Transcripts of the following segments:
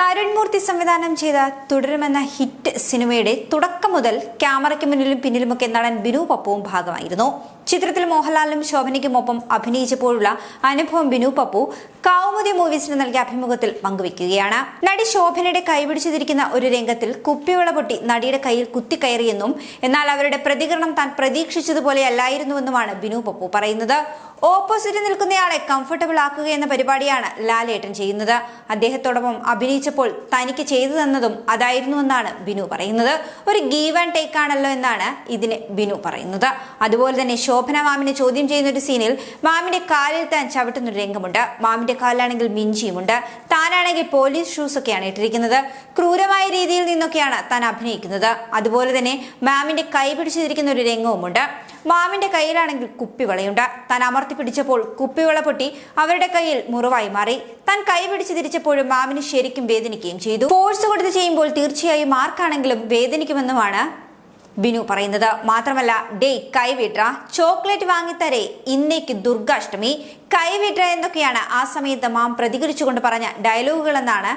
തരുൺമൂർത്തി സംവിധാനം ചെയ്ത തുടരുമെന്ന ഹിറ്റ് സിനിമയുടെ തുടക്കം മുതൽ ക്യാമറയ്ക്ക് മുന്നിലും പിന്നിലുമൊക്കെ നടൻ ബിനു പപ്പുവും ഭാഗമായിരുന്നു. ചിത്രത്തിൽ മോഹൻലാലിനും ശോഭനയ്ക്കുമൊപ്പം അഭിനയിച്ചപ്പോഴുള്ള അനുഭവം ബിനു പപ്പു കൗമുദി മൂവീസിന് നൽകിയ അഭിമുഖത്തിൽ പങ്കുവയ്ക്കുകയാണ്. നടി ശോഭനയുടെ കൈപിടിച്ചിരിക്കുന്ന ഒരു രംഗത്തിൽ കുപ്പിവള പൊട്ടി നടിയുടെ കയ്യിൽ കുത്തിക്കയറിയെന്നും എന്നാൽ അവരുടെ പ്രതികരണം താൻ പ്രതീക്ഷിച്ചതുപോലെ അല്ലായിരുന്നുവെന്നുമാണ് ബിനു പപ്പു പറയുന്നത്. ഓപ്പോസിറ്റ് നിൽക്കുന്നയാളെ കംഫർട്ടബിൾ ആക്കുക എന്ന പരിപാടിയാണ് ലാലേട്ടൻ ചെയ്യുന്നത്. അദ്ദേഹത്തോടൊപ്പം അഭിനയിച്ചപ്പോൾ തനിക്ക് ചെയ്തു തന്നതും അതായിരുന്നുവെന്നാണ് ബിനു പറയുന്നത്. ഒരു ഗീവ് ആൻഡ് ടേക്ക് ആണല്ലോ എന്നാണ് ഇതിനെ ബിനു പറയുന്നത്. അതുപോലെ തന്നെ ശോഭന മാമിനെ ചോദ്യം ചെയ്യുന്ന ഒരു സീനിൽ മാമിന്റെ കാലിൽ താൻ ചവിട്ടുന്ന രംഗമുണ്ട്. മാമിന്റെ കാലിലാണെങ്കിൽ മിഞ്ചിയുമുണ്ട്. താനാണെങ്കിൽ പോലീസ് ഷൂസ് ഒക്കെയാണ് ഇട്ടിരിക്കുന്നത്. ക്രൂരമായ രീതിയിൽ നിന്നൊക്കെയാണ് താൻ അഭിനയിക്കുന്നത്. അതുപോലെ തന്നെ മാമിന്റെ കൈ പിടിച്ചിരിക്കുന്ന ഒരു രംഗവുമുണ്ട്. മാമിന്റെ കയ്യിലാണെങ്കിൽ കുപ്പിവളയുണ്ട്. താൻ അമർത്തി പിടിച്ചപ്പോൾ കുപ്പിവള പൊട്ടി അവരുടെ കയ്യിൽ മുറിവായി മാറി. താൻ കൈ പിടിച്ച് തിരിച്ചപ്പോഴും മാമിന് ശരിക്കും വേദനിക്കുകയും ചെയ്തു. ഫോഴ്സ് കൊടുത്ത് ചെയ്യുമ്പോൾ തീർച്ചയായും ആർക്കാണെങ്കിലും വേദനിക്കുമെന്നുമാണ് ബിനു പറയുന്നത്. മാത്രമല്ല ഡേ കൈവിട്ര ചോക്ലേറ്റ് വാങ്ങിത്തരേ ഇന്നേക്ക് ദുർഗാഷ്ടമി കൈവിട്ര എന്നൊക്കെയാണ് ആ സമയത്ത് മാം പ്രതികരിച്ചുകൊണ്ട് പറഞ്ഞ ഡയലോഗുകൾ എന്നാണ്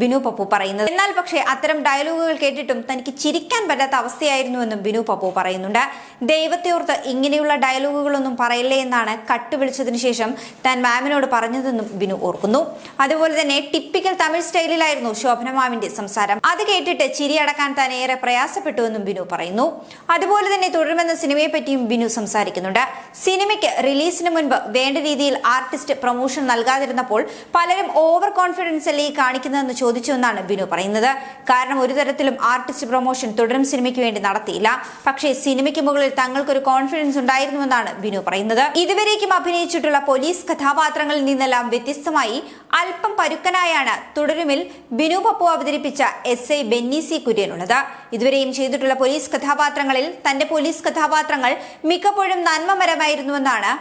ബിനു പപ്പു പറയുന്നത്. എന്നാൽ പക്ഷേ അത്തരം ഡയലോഗുകൾ കേട്ടിട്ടും തനിക്ക് ചിരിക്കാൻ പറ്റാത്ത അവസ്ഥയായിരുന്നുവെന്നും ബിനു പപ്പു പറയുന്നുണ്ട്. ദൈവത്തെ ഓർത്ത് ഇങ്ങനെയുള്ള ഡയലോഗുകളൊന്നും പറയില്ലേ എന്നാണ് കട്ട് വിളിച്ചതിന് ശേഷം താൻ മാമിനോട് പറഞ്ഞതെന്നും ബിനു ഓർക്കുന്നു. അതുപോലെ തന്നെ ടിപ്പിക്കൽ തമിഴ് സ്റ്റൈലിലായിരുന്നു ശോഭന മാമിന്റെ സംസാരം. അത് കേട്ടിട്ട് ചിരി അടക്കാൻ താൻ ഏറെ പ്രയാസപ്പെട്ടുവെന്നും ബിനു പറയുന്നു. അതുപോലെ തന്നെ തുടരുമെന്ന സിനിമയെ പറ്റിയും ബിനു സംസാരിക്കുന്നുണ്ട്. സിനിമയ്ക്ക് റിലീസിന് മുൻപ് വേണ്ട രീതിയിൽ ആർട്ടിസ്റ്റ് പ്രൊമോഷൻ നൽകാതിരുന്നപ്പോൾ പലരും ഓവർ കോൺഫിഡൻസ് അല്ലേ കാണിക്കുന്നതെന്ന് ചോദിച്ചു എന്നാണ് ബിനു പറയുന്നത്. കാരണം ഒരു തരത്തിലും ആർട്ടിസ്റ്റ് പ്രൊമോഷൻ തുടരും സിനിമയ്ക്ക് വേണ്ടി നടത്തിയില്ല. പക്ഷേ സിനിമയ്ക്ക് മുകളിൽ തങ്ങൾക്കൊരു കോൺഫിഡൻസ് ഉണ്ടായിരുന്നുവെന്നാണ് ബിനു പറയുന്നത്. ഇതുവരേക്കും അഭിനയിച്ചിട്ടുള്ള പോലീസ് കഥാപാത്രങ്ങളിൽ നിന്നെല്ലാം വ്യത്യസ്തമായി അല്പം പരുക്കനായാണ് തുടരുമിൽ ബിനു പപ്പു അവതരിപ്പിച്ച എസ് ഐ ബെന്നി സി കുര്യനുള്ളത്. ഇതുവരെയും ചെയ്തിട്ടുള്ള പോലീസ് കഥാപാത്രങ്ങളിൽ തന്റെ പോലീസ് കഥാപാത്രങ്ങൾ മിക്കപ്പോഴും നന്മമരമായിരുന്നുവെന്നാണ്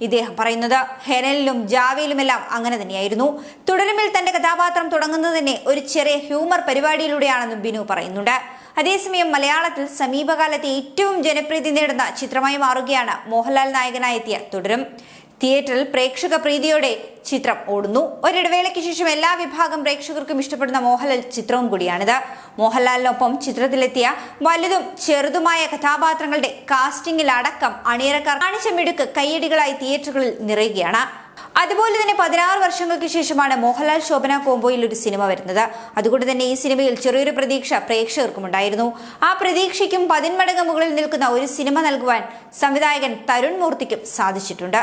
ഇദ്ദേഹം പറയുന്നത് ഹെനലിലും ജാവയിലുമെല്ലാം അങ്ങനെ തന്നെയായിരുന്നു. തുടരുമിൽ തന്റെ കഥാപാത്രം തുടങ്ങുന്നത് തന്നെ ഒരു ചെറിയ ഹ്യൂമർ പരിപാടിയിലൂടെയാണെന്നും ബിനു പറയുന്നുണ്ട്. അതേസമയം മലയാളത്തിൽ സമീപകാലത്തെ ഏറ്റവും ജനപ്രീതി നേടുന്ന ചിത്രമായി മാറുകയാണ് മോഹൻലാൽ നായകനായെത്തിയ തുടരും. തിയേറ്ററിൽ പ്രേക്ഷക പ്രീതിയോടെ ചിത്രം ഓടുന്നു. ഒരിടവേളയ്ക്ക് ശേഷം എല്ലാ വിഭാഗം പ്രേക്ഷകർക്കും ഇഷ്ടപ്പെടുന്ന മോഹൻലാൽ ചിത്രവും കൂടിയാണിത്. മോഹൻലാലിനൊപ്പം ചിത്രത്തിലെത്തിയ വലുതും ചെറുതുമായ കഥാപാത്രങ്ങളുടെ കാസ്റ്റിംഗിൽ അടക്കം അണിയറക്കാർ കാണിച്ച മിടുക്ക് കയ്യടികളായി തിയേറ്ററുകളിൽ നിറയുകയാണ്. അതുപോലെ തന്നെ പതിനാറ് വർഷങ്ങൾക്ക് ശേഷമാണ് മോഹൻലാൽ ശോഭന കോംബോയിൽ ഒരു സിനിമ വരുന്നത്. അതുകൊണ്ട് തന്നെ ഈ സിനിമയിൽ ചെറിയൊരു പ്രതീക്ഷ പ്രേക്ഷകർക്കും ഉണ്ടായിരുന്നു. ആ പ്രതീക്ഷയ്ക്കും പതിന്മടങ്ങ് മുകളിൽ നിൽക്കുന്ന ഒരു സിനിമ നൽകുവാൻ സംവിധായകൻ തരുൺ മൂർത്തിക്കും സാധിച്ചിട്ടുണ്ട്.